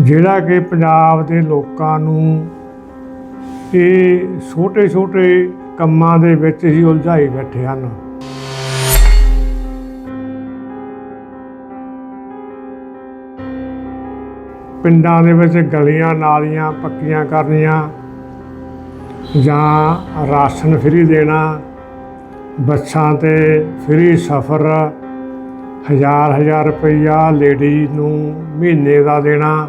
ਜਿਹੜਾ ਕਿ ਪੰਜਾਬ ਦੇ ਲੋਕਾਂ ਨੂੰ ਇਹ ਛੋਟੇ-ਛੋਟੇ ਕੰਮਾਂ ਦੇ ਵਿੱਚ ਹੀ ਉਲਝਾਈ ਬੈਠੇ ਹਨ। ਪਿੰਡਾਂ ਦੇ ਵਿੱਚ ਗਲੀਆਂ ਨਾਲੀਆਂ ਪੱਕੀਆਂ ਕਰਨੀਆਂ ਜਾਂ ਰਾਸ਼ਨ ਫ੍ਰੀ ਦੇਣਾ, ਬੱਸਾਂ ਤੇ ਫਰੀ ਸਫ਼ਰ ਹਜ਼ਾਰ ਹਜ਼ਾਰ ਰੁਪਈਆ ਲੇਡੀ ਨੂੰ ਮਹੀਨੇ ਦਾ ਦੇਣਾ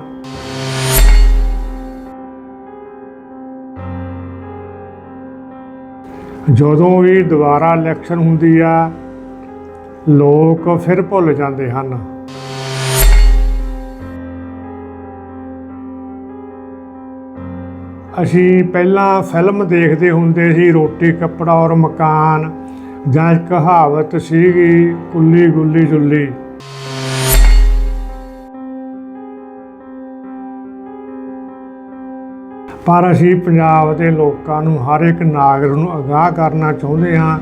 ਜਦੋਂ ਵੀ ਦੁਬਾਰਾ ਇਲੈਕਸ਼ਨ ਹੁੰਦੀ ਆ, ਲੋਕ ਫਿਰ ਭੁੱਲ ਜਾਂਦੇ ਹਨ। ਅਸੀਂ ਪਹਿਲਾਂ ਫਿਲਮ ਦੇਖਦੇ ਹੁੰਦੇ ਸੀ, ਰੋਟੀ, ਕੱਪੜਾ ਔਰ ਮਕਾਨ, ਜਾਂ ਇੱਕ ਕਹਾਵਤ ਸੀਗੀ ਕੁੱਲੀ ਗੁੱਲੀ ਜੁੱਲੀ ਪਰ ਅਸੀਂ ਪੰਜਾਬ ਦੇ ਲੋਕਾਂ ਨੂੰ ਹਰ ਇੱਕ ਨਾਗਰਿਕ ਨੂੰ ਅਗਾਹ ਕਰਨਾ ਚਾਹੁੰਦੇ ਹਾਂ।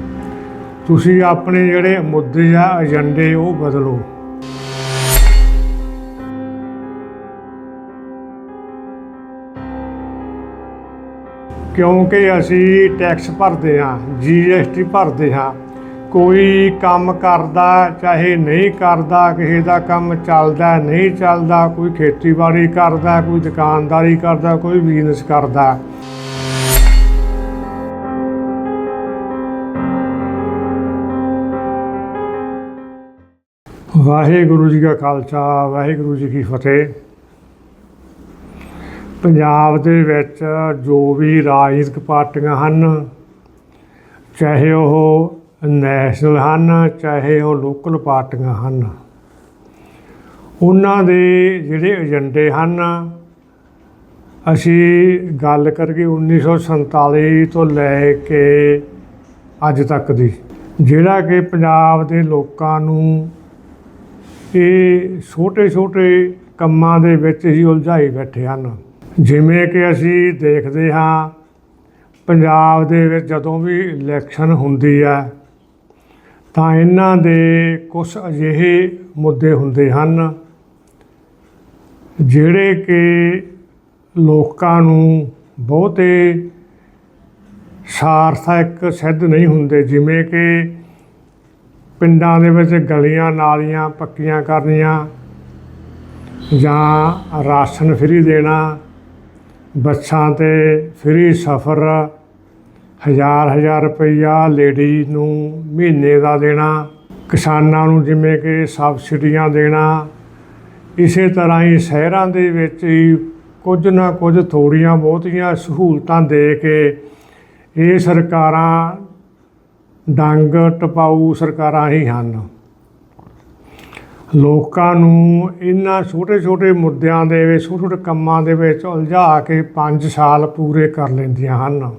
ਤੁਸੀਂ ਆਪਣੇ ਜਿਹੜੇ ਮੁੱਦੇ ਆ, ਏਜੰਡੇ, ਉਹ ਬਦਲੋ। ਕਿਉਂਕਿ ਅਸੀਂ ਟੈਕਸ ਭਰਦੇ ਹਾਂ ਜੀਐਸਟੀ ਭਰਦੇ ਹਾਂ। ਕੋਈ ਕੰਮ ਕਰਦਾ, ਚਾਹੇ ਨਹੀਂ ਕਰਦਾ, ਕਿਸੇ ਦਾ ਕੰਮ ਚੱਲਦਾ, ਨਹੀਂ ਚੱਲਦਾ, ਕੋਈ ਖੇਤੀਬਾੜੀ ਕਰਦਾ, ਕੋਈ ਦੁਕਾਨਦਾਰੀ ਕਰਦਾ, ਕੋਈ ਬਿਜ਼ਨਸ ਕਰਦਾ। ਵਾਹਿਗੁਰੂ ਜੀ ਕਾ ਖਾਲਸਾ, ਵਾਹਿਗੁਰੂ ਜੀ ਕੀ ਫਤਿਹ। ਪੰਜਾਬ ਦੇ ਵਿੱਚ ਜੋ ਵੀ ਰਾਜਨੀਤਿਕ ਪਾਰਟੀਆਂ ਹਨ, ਚਾਹੇ ਉਹ ਨੈਸ਼ਨਲ ਹਨ, ਚਾਹੇ ਉਹ ਲੋਕਲ ਪਾਰਟੀਆਂ ਹਨ। ਉਹਨਾਂ ਦੇ ਜਿਹੜੇ ਏਜੰਡੇ ਹਨ, ਅਸੀਂ ਗੱਲ ਕਰੀਏ 1947 ਤੋਂ ਲੈ ਕੇ ਅੱਜ ਤੱਕ ਦੀ, ਜਿਹੜਾ ਕਿ ਪੰਜਾਬ ਦੇ ਲੋਕਾਂ ਨੂੰ ਇਹ ਛੋਟੇ-ਛੋਟੇ ਕੰਮਾਂ ਦੇ ਵਿੱਚ ਹੀ ਉਲਝਾਈ ਬੈਠੇ ਹਨ। ਜਿਵੇਂ ਕਿ ਅਸੀਂ ਦੇਖਦੇ ਹਾਂ, ਪੰਜਾਬ ਦੇ ਵਿੱਚ ਜਦੋਂ ਵੀ ਇਲੈਕਸ਼ਨ ਹੁੰਦੀ ਹੈ ਤਾਂ ਇਹਨਾਂ ਦੇ ਕੁਝ ਅਜਿਹੇ ਮੁੱਦੇ ਹੁੰਦੇ ਹਨ, ਜਿਹੜੇ ਕਿ ਲੋਕਾਂ ਨੂੰ ਬਹੁਤੇ ਸਾਰਥਕ ਸਿੱਧ ਨਹੀਂ ਹੁੰਦੇ, ਜਿਵੇਂ ਕਿ ਪਿੰਡਾਂ ਦੇ ਵਿੱਚ ਗਲੀਆਂ ਨਾਲੀਆਂ ਪੱਕੀਆਂ ਕਰਨੀਆਂ ਜਾਂ ਰਾਸ਼ਨ ਫ੍ਰੀ ਦੇਣਾ, ਬੱਸਾਂ ਤੇ ਫ੍ਰੀ ਸਫ਼ਰ ਹਜ਼ਾਰ ਹਜ਼ਾਰ ਰੁਪਈਆ ਲੇਡੀਜ਼ ਨੂੰ ਮਹੀਨੇ ਦਾ ਦੇਣਾ, ਕਿਸਾਨਾਂ ਨੂੰ ਜਿਵੇਂ ਕਿ ਸਬਸਿਡੀਆਂ ਦੇਣਾ। ਇਸੇ ਤਰ੍ਹਾਂ ਹੀ ਸ਼ਹਿਰਾਂ ਦੇ ਵਿੱਚ ਹੀ ਕੁਝ ਨਾ ਕੁਝ ਥੋੜੀਆਂ ਬਹੁਤੀਆਂ ਸਹੂਲਤਾਂ ਦੇ ਕੇ ਇਹ ਸਰਕਾਰਾਂ ਡੰਗ ਟਪਾਊ ਸਰਕਾਰਾਂ ਹੀ ਹਨ। ਲੋਕਾਂ ਨੂੰ ਇਹਨਾਂ ਛੋਟੇ-ਛੋਟੇ ਮੁੱਦਿਆਂ ਦੇ ਵਿੱਚ, ਛੋਟੇ-ਛੋਟੇ ਕੰਮਾਂ ਦੇ ਵਿੱਚ ਉਲਝਾ ਕੇ 5 ਸਾਲ ਪੂਰੇ ਕਰ ਲੈਂਦੀਆਂ ਹਨ।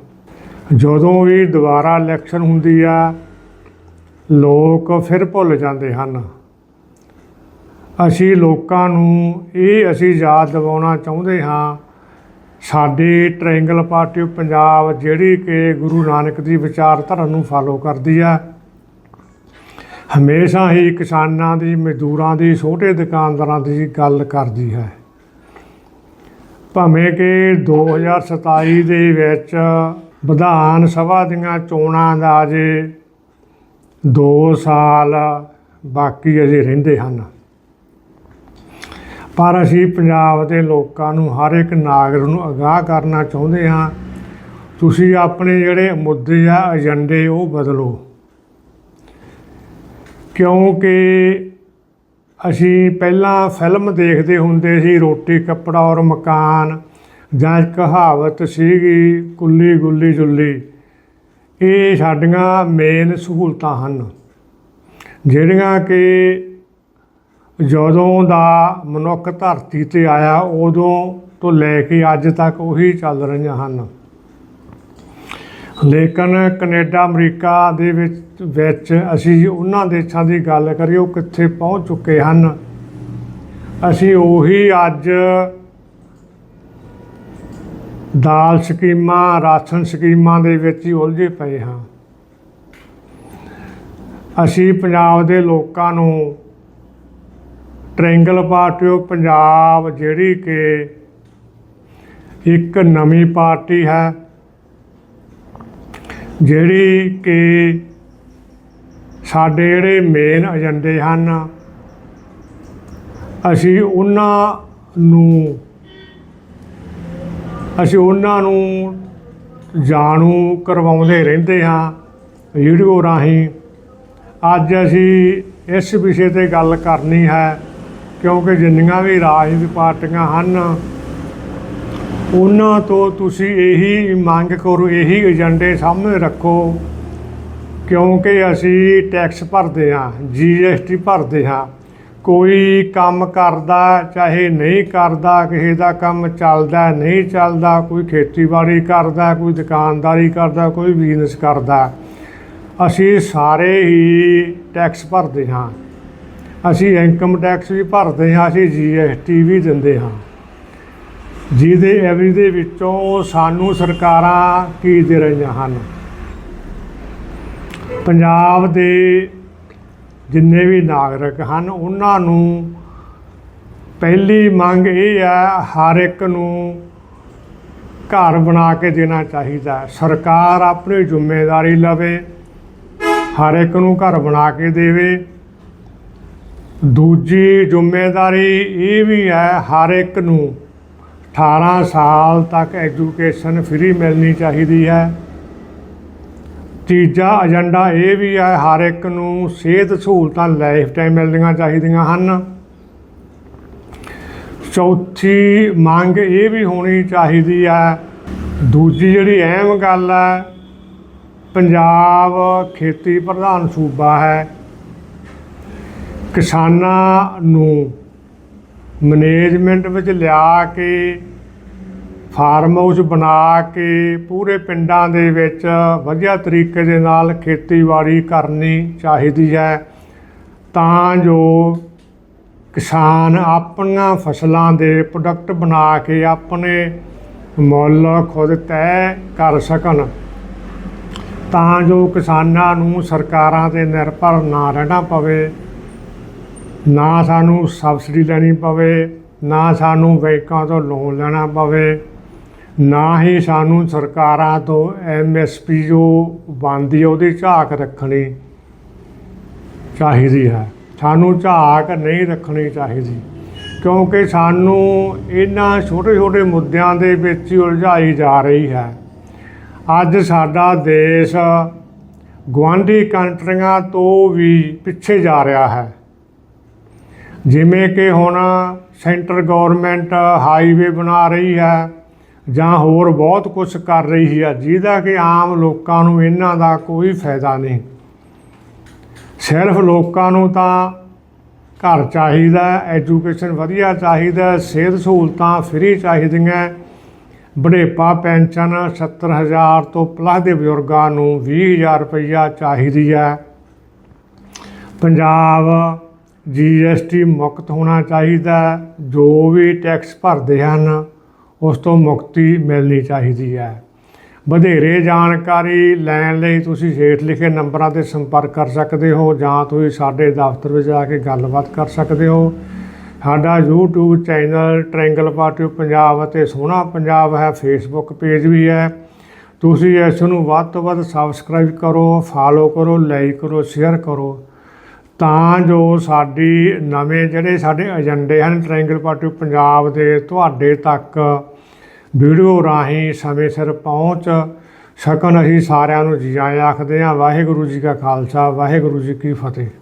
ਜਦੋਂ ਵੀ ਦੁਬਾਰਾ ਇਲੈਕਸ਼ਨ ਹੁੰਦੀ ਆ, ਲੋਕ ਫਿਰ ਭੁੱਲ ਜਾਂਦੇ ਹਨ। ਅਸੀਂ ਲੋਕਾਂ ਨੂੰ ਇਹ ਅਸੀਂ ਯਾਦ ਦਿਵਾਉਣਾ ਚਾਹੁੰਦੇ ਹਾਂ, ਸਾਡੀ ਟ੍ਰਾਇੰਗਲ ਪਾਰਟੀ ਆਫ ਪੰਜਾਬ ਜਿਹੜੀ ਕਿ ਗੁਰੂ ਨਾਨਕ ਦੀ ਵਿਚਾਰਧਾਰਾ ਨੂੰ ਫਾਲੋ ਕਰਦੀ ਆ, ਹਮੇਸ਼ਾ ਹੀ ਕਿਸਾਨਾਂ ਦੀ, ਮਜ਼ਦੂਰਾਂ ਦੀ, ਛੋਟੇ ਦੁਕਾਨਦਾਰਾਂ ਦੀ ਗੱਲ ਕਰਦੀ ਹੈ। ਭਾਵੇਂ ਕਿ 2027 ਦੇ ਵਿੱਚ ਵਿਧਾਨ ਸਭਾ ਦੀਆਂ ਚੋਣਾਂ ਦਾ ਅਜੇ 2 ਸਾਲ ਬਾਕੀ ਅਜੇ ਰਹਿੰਦੇ ਹਨ। ਪਰ ਅਸੀਂ ਪੰਜਾਬ ਦੇ ਲੋਕਾਂ ਨੂੰ ਹਰ ਇੱਕ ਨਾਗਰਿਕ ਨੂੰ ਅਗਾਹ ਕਰਨਾ ਚਾਹੁੰਦੇ ਹਾਂ। ਤੁਸੀਂ ਆਪਣੇ ਜਿਹੜੇ ਮੁੱਦੇ ਆ, ਏਜੰਡੇ, ਉਹ ਬਦਲੋ। ਕਿਉਂਕਿ ਅਸੀਂ ਪਹਿਲਾਂ ਫਿਲਮ ਦੇਖਦੇ ਹੁੰਦੇ ਸੀ ਰੋਟੀ, ਕੱਪੜਾ ਔਰ ਮਕਾਨ। ਜਾਂ ਕਹਾਵਤ ਸੀਗੀ ਕੁੱਲੀ ਗੁੱਲੀ ਜੁੱਲੀ। ਇਹ ਸਾਡੀਆਂ ਮੇਨ ਸਹੂਲਤਾਂ ਹਨ, ਜਿਹੜੀਆਂ ਕਿ ਜਦੋਂ ਦਾ ਮਨੁੱਖ ਧਰਤੀ ਤੇ ਆਇਆ, ਉਦੋਂ ਤੋਂ ਲੈ ਕੇ ਅੱਜ ਤੱਕ ਉਹੀ ਚੱਲ ਰਹੀਆਂ ਹਨ। ਲੇਕਿਨ ਕੈਨੇਡਾ, ਅਮਰੀਕਾ ਦੇ ਵਿੱਚ ਵਿੱਚ ਅਸੀਂ ਉਹਨਾਂ ਦੇਸ਼ਾਂ ਦੀ ਗੱਲ ਕਰੀਏ, ਉਹ ਕਿੱਥੇ ਪਹੁੰਚ ਚੁੱਕੇ ਹਨ? ਅਸੀਂ ਉਹੀ ਅੱਜ ਦਾਲ ਸਕੀਮਾਂ, ਰਾਸ਼ਨ ਸਕੀਮਾਂ ਦੇ ਵਿੱਚ ਹੀ ਉਲਝੇ ਪਏ ਹਾਂ। ਅਸੀਂ ਪੰਜਾਬ ਦੇ ਲੋਕਾਂ ਨੂੰ ਟ੍ਰਾਇੰਗਲ ਪਾਰਟੀ ਆਫ ਪੰਜਾਬ ਜਿਹੜੀ ਕਿ ਇੱਕ ਨਵੀਂ ਪਾਰਟੀ ਹੈ, ਜਿਹੜੀ ਕਿ ਸਾਡੇ ਜਿਹੜੇ ਮੇਨ ਏਜੰਡੇ ਹਨ, ਅਸੀਂ ਉਹਨਾਂ ਨੂੰ ਅਸੀਂ ਉਹਨਾਂ ਨੂੰ ਜਾਣੂ ਕਰਵਾਉਂਦੇ ਰਹਿੰਦੇ ਹਾਂ ਵੀਡੀਓ ਰਾਹੀਂ। ਅੱਜ ਅਸੀਂ ਇਸ ਵਿਸ਼ੇ ਤੇ ਗੱਲ ਕਰਨੀ ਹੈ, ਕਿਉਂਕਿ ਜਿੰਨੀਆਂ ਵੀ ਰਾਜਨੀਤਿਕ ਪਾਰਟੀਆਂ ਹਨ, ਉਹਨਾਂ ਤੋਂ ਤੁਸੀਂ ਇਹੀ ਮੰਗ ਕਰੋ, ਇਹੀ ਏਜੰਡੇ ਸਾਹਮਣੇ ਰੱਖੋ, ਕਿਉਂਕਿ ਅਸੀਂ ਟੈਕਸ ਭਰਦੇ ਹਾਂ ਜੀਐਸਟੀ ਭਰਦੇ ਹਾਂ। ਕੋਈ ਕੰਮ ਕਰਦਾ, ਚਾਹੇ ਨਹੀਂ ਕਰਦਾ, ਕਿਸੇ ਦਾ ਕੰਮ ਚੱਲਦਾ, ਨਹੀਂ ਚੱਲਦਾ, ਕੋਈ ਖੇਤੀਬਾੜੀ ਕਰਦਾ, ਕੋਈ ਦੁਕਾਨਦਾਰੀ ਕਰਦਾ, ਕੋਈ ਬਿਜ਼ਨਸ ਕਰਦਾ, ਅਸੀਂ ਸਾਰੇ ਹੀ ਟੈਕਸ ਭਰਦੇ ਹਾਂ। ਅਸੀਂ ਇਨਕਮ ਟੈਕਸ ਵੀ ਭਰਦੇ ਹਾਂ, ਅਸੀਂ ਜੀਐਸਟੀ ਵੀ ਦਿੰਦੇ ਹਾਂ। ਜਿਹਦੇ ਐਵਰੀ ਦੇ ਵਿੱਚੋਂ ਸਾਨੂੰ ਸਰਕਾਰਾਂ ਕੀ ਦੇ ਰਹੀਆਂ ਹਨ? ਪੰਜਾਬ ਦੇ ਜਿੰਨੇ ਵੀ ਨਾਗਰਿਕ ਹਨ, ਉਹਨਾਂ ਨੂੰ ਪਹਿਲੀ ਮੰਗ ਇਹ ਹੈ, ਹਰ ਇੱਕ ਨੂੰ ਘਰ ਬਣਾ ਕੇ ਦੇਣਾ ਚਾਹੀਦਾ ਸਰਕਾਰ ਆਪਣੀ ਜ਼ਿੰਮੇਵਾਰੀ ਲਵੇ, ਹਰ ਇੱਕ ਨੂੰ ਘਰ ਬਣਾ ਕੇ ਦੇਵੇ। ਦੂਜੀ ਜ਼ਿੰਮੇਵਾਰੀ ਇਹ ਵੀ ਹੈ, ਹਰ ਇੱਕ ਨੂੰ 18 ਸਾਲ ਤੱਕ ਐਜੂਕੇਸ਼ਨ ਫ੍ਰੀ ਮਿਲਣੀ ਚਾਹੀਦੀ ਹੈ। ਤੀਜਾ ਏਜੰਡਾ ਇਹ ਵੀ ਹੈ, ਹਰ ਇੱਕ ਨੂੰ ਸਿਹਤ ਸਹੂਲਤਾਂ ਲਾਈਫ ਟਾਈਮ ਮਿਲਣੀਆਂ ਚਾਹੀਦੀਆਂ ਹਨ। ਚੌਥੀ ਮੰਗ ਇਹ ਵੀ ਹੋਣੀ ਚਾਹੀਦੀ ਹੈ, ਦੂਜੀ ਜਿਹੜੀ ਅਹਿਮ ਗੱਲ ਹੈ, ਪੰਜਾਬ ਖੇਤੀ ਪ੍ਰਧਾਨ ਸੂਬਾ ਹੈ। ਕਿਸਾਨਾਂ ਨੂੰ ਮੈਨੇਜਮੈਂਟ ਵਿੱਚ ਲਿਆ ਕੇ ਫਾਰਮ ਹਾਊਸ ਬਣਾ ਕੇ ਪੂਰੇ ਪਿੰਡਾਂ ਦੇ ਵਿੱਚ ਵਧੀਆ ਤਰੀਕੇ ਦੇ ਨਾਲ ਖੇਤੀਬਾੜੀ ਕਰਨੀ ਚਾਹੀਦੀ ਹੈ, ਤਾਂ ਜੋ ਕਿਸਾਨ ਆਪਣੀਆਂ ਫਸਲਾਂ ਦੇ ਪ੍ਰੋਡਕਟ ਬਣਾ ਕੇ ਆਪਣੇ ਮੁੱਲ ਖੁਦ ਤੈਅ ਕਰ ਸਕਣ। ਤਾਂ ਜੋ ਕਿਸਾਨਾਂ ਨੂੰ ਸਰਕਾਰਾਂ ਤੇ ਨਿਰਭਰ ਨਾ ਰਹਿਣਾ ਪਵੇ, ਨਾ ਸਾਨੂੰ ਸਬਸਿਡੀ ਲੈਣੀ ਪਵੇ, ਨਾ ਸਾਨੂੰ ਬੈਂਕਾਂ ਤੋਂ ਲੋਨ ਲੈਣਾ ਪਵੇ। ਨਾ ਹੀ ਸਾਨੂੰ ਸਰਕਾਰਾਂ ਤੋਂ ਐਮਐਸਪੀ ਜੋ ਬਣਦੀ ਹੈ ਉਹਦੀ ਝਾਕ ਰੱਖਣੀ ਚਾਹੀਦੀ ਹੈ। ਸਾਨੂੰ ਝਾਕ ਨਹੀਂ ਰੱਖਣੀ ਚਾਹੀਦੀ, ਕਿਉਂਕਿ ਸਾਨੂੰ ਇਹਨਾਂ ਛੋਟੇ ਛੋਟੇ ਮੁੱਦਿਆਂ ਦੇ ਵਿੱਚ ਹੀ ਉਲਝਾਈ ਜਾ ਰਹੀ ਹੈ। ਅੱਜ ਸਾਡਾ ਦੇਸ਼ ਗੁਆਂਢੀ ਕੰਟਰੀਆਂ ਤੋਂ ਵੀ ਪਿੱਛੇ ਜਾ ਰਿਹਾ ਹੈ। ਜਿਵੇਂ ਕਿ ਹੁਣ ਸੈਂਟਰ ਗਵਰਨਮੈਂਟ ਹਾਈਵੇ ਬਣਾ ਰਹੀ ਹੈ ਜਾਂ ਹੋਰ ਬਹੁਤ ਕੁਝ ਕਰ ਰਹੀ ਹੈ ਜਿਹਦਾ ਕਿ ਆਮ ਲੋਕਾਂ ਨੂੰ ਇਹਨਾਂ ਦਾ ਕੋਈ ਫਾਇਦਾ ਨਹੀਂ। ਸਿਰਫ ਲੋਕਾਂ ਨੂੰ ਤਾਂ ਘਰ ਚਾਹੀਦਾ, ਐਜੂਕੇਸ਼ਨ ਵਧੀਆ ਚਾਹੀਦਾ, ਸਿਹਤ ਸਹੂਲਤਾਂ ਫ੍ਰੀ ਚਾਹੀਦੀਆਂ, ਬੁਢੇਪਾ ਪੈਨਸ਼ਨ 70000 ਤੋਂ ਪਲੱਸ ਦੇ ਬਜ਼ੁਰਗਾਂ ਨੂੰ 20000 ਰੁਪਈਆ ਚਾਹੀਦੀ ਹੈ ਪੰਜਾਬ ਜੀਐਸਟੀ ਮੁਕਤ ਹੋਣਾ ਚਾਹੀਦਾ, ਜੋ ਵੀ ਟੈਕਸ ਭਰਦੇ ਹਨ। ਉਸ ਤੋਂ ਮੁਕਤੀ ਮਿਲਣੀ ਚਾਹੀਦੀ ਹੈ। ਵਧੇਰੇ ਜਾਣਕਾਰੀ ਲੈਣ ਲਈ ਤੁਸੀਂ ਹੇਠ ਲਿਖੇ ਨੰਬਰਾਂ ਤੇ ਸੰਪਰਕ ਕਰ ਸਕਦੇ ਹੋ ਜਾਂ ਤੁਸੀਂ ਸਾਡੇ ਦਫ਼ਤਰ ਵਿੱਚ ਆ ਕੇ ਗੱਲਬਾਤ ਕਰ ਸਕਦੇ ਹੋ। ਸਾਡਾ YouTube channel triangle party Punjab ਅਤੇ ਸੋਹਣਾ ਪੰਜਾਬ ਹੈ। ਫੇਸਬੁੱਕ ਪੇਜ ਵੀ ਹੈ। ਤੁਸੀਂ ਇਸ ਨੂੰ ਵੱਧ ਤੋਂ ਵੱਧ ਸਬਸਕ੍ਰਾਈਬ ਕਰੋ ਫਾਲੋ ਕਰੋ ਲਾਈਕ ਕਰੋ ਸ਼ੇਅਰ ਕਰੋ। ਤਾਂ ਜੋ ਸਾਡੀ ਨਵੇਂ ਜਿਹੜੇ ਸਾਡੇ ਏਜੰਡੇ ਹਨ ਟ੍ਰਾਇੰਗਲ ਪਾਰਟੀ ਪੰਜਾਬ ਦੇ, ਤੁਹਾਡੇ ਤੱਕ ਵੀਡੀਓ ਰਾਹੀਂ ਸਮੇਂ ਸਿਰ ਪਹੁੰਚ ਸਕਣ, ਅਸੀਂ ਸਾਰਿਆਂ ਨੂੰ ਜੀ ਆਇਆਂ ਆਖਦੇ ਹਾਂ। ਵਾਹਿਗੁਰੂ ਜੀ ਕਾ ਖਾਲਸਾ, ਵਾਹਿਗੁਰੂ ਜੀ ਕੀ ਫਤਿਹ।